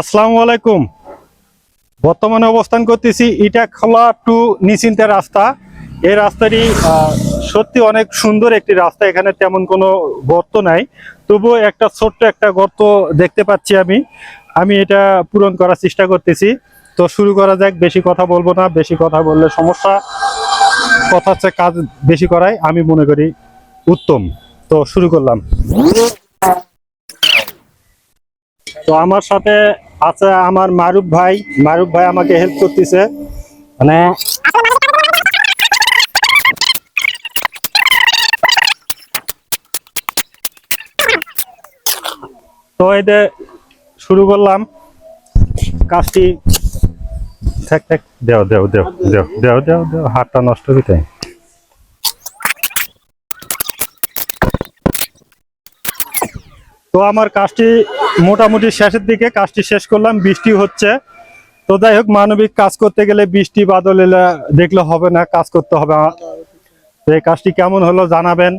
আসসালামু আলাইকুম। বর্তমানে অবস্থান করতেছি ইটাখলা টু নিশ্চিন্তে রাস্তা। এই রাস্তাটি সত্যি অনেক সুন্দর একটি রাস্তা, এখানে তেমন কোনো গর্ত নাই। তবুও একটা ছোট্ট একটা গর্ত দেখতে পাচ্ছি আমি। আমি এটা পূরণ করার চেষ্টা করতেছি। তো শুরু করা যাক, বেশি কথা বলব না, বেশি কথা বললে সমস্যা। কথা হচ্ছে কাজ বেশি করাই আমি মনে করি উত্তম। তো শুরু করলাম। তো আমার সাথে আছে আমার মারুফ ভাই মারুফ ভাই আমাকে হেল্প করতেছে। মানে তো এতে শুরু করলাম। কাজটি থাক থাক দেও দেও দেও দেও দেও দেও দেও, হাতটা নষ্ট হইতে। তো আমার কাজটি মোটামুটি শেষের দিকে কাজটি শেষ করলাম, বৃষ্টি হচ্ছে। তো যাই হোক, মানবিক কাজ করতে গেলে বৃষ্টি, বাদল এলে দেখলে হবে না, কাজ করতে হবে। এই কাজটি কেমন হলো জানাবেন।